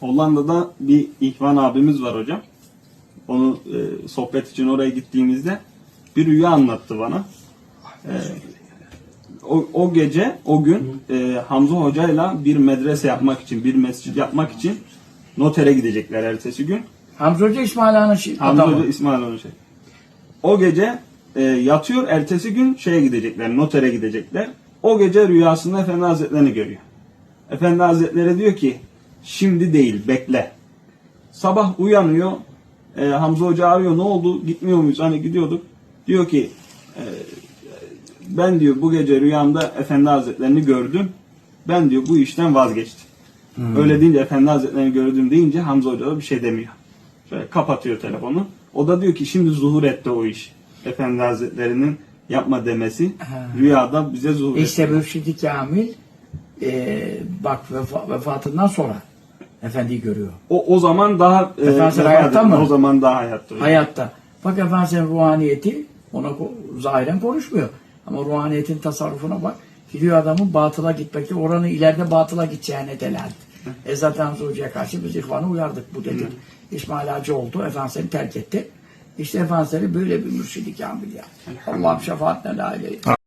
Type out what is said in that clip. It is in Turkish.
Hollanda'da bir İhvan abimiz var hocam. Onu e, sohbet için oraya gittiğimizde bir rüya anlattı bana. E, o, o gece, o gün e, Hamza Hoca'yla bir medrese yapmak için, bir mescid yapmak için notere gidecekler ertesi gün. Hamza Hoca İsmail Ağa'nın şi- Hamza adamı. Hoca İsmail Hoca şey. O gece e, yatıyor, ertesi gün şeye gidecekler, notere gidecekler. O gece rüyasında Efendi Hazretlerini görüyor. Efendi Hazretleri diyor ki, şimdi değil, bekle. Sabah uyanıyor, e, Hamza Hoca arıyor, ne oldu, gitmiyor muyuz, hani gidiyorduk. Diyor ki, e, ben diyor bu gece rüyamda Efendi Hazretlerini gördüm. Ben diyor bu işten vazgeçtim. Öyle deyince Efendi Hazretlerini gördüm deyince Hamza Hoca da bir şey demiyor. Şöyle kapatıyor telefonu. O da diyor ki şimdi zuhur etti o iş. Efendi Hazretlerinin yapma demesi Ha. rüyada bize zuhur İşte etti. Mürşid-i Kamil e, bak vefa- vefatından sonra Efendi'yi görüyor. O, o zaman daha e, Efendimiz hayatta mı? O zaman daha hayatta. Hayatta. Bak Efendimiz'in ruhaniyeti ona zahiren konuşmuyor. Ama ruhaniyetin tasarrufuna bak. Gidiyor adamın batıla gitmekte. Oranın ileride batıla gideceğine delalet. E zaten Hoca'ya karşı biz ihvanı uyardık bu dedik. İsmail Hacı oldu. Efendimiz'i terk etti. İşte Efendimiz'i böyle bir mürşidi kamil ya. Allah'ım şefaatine ilahe.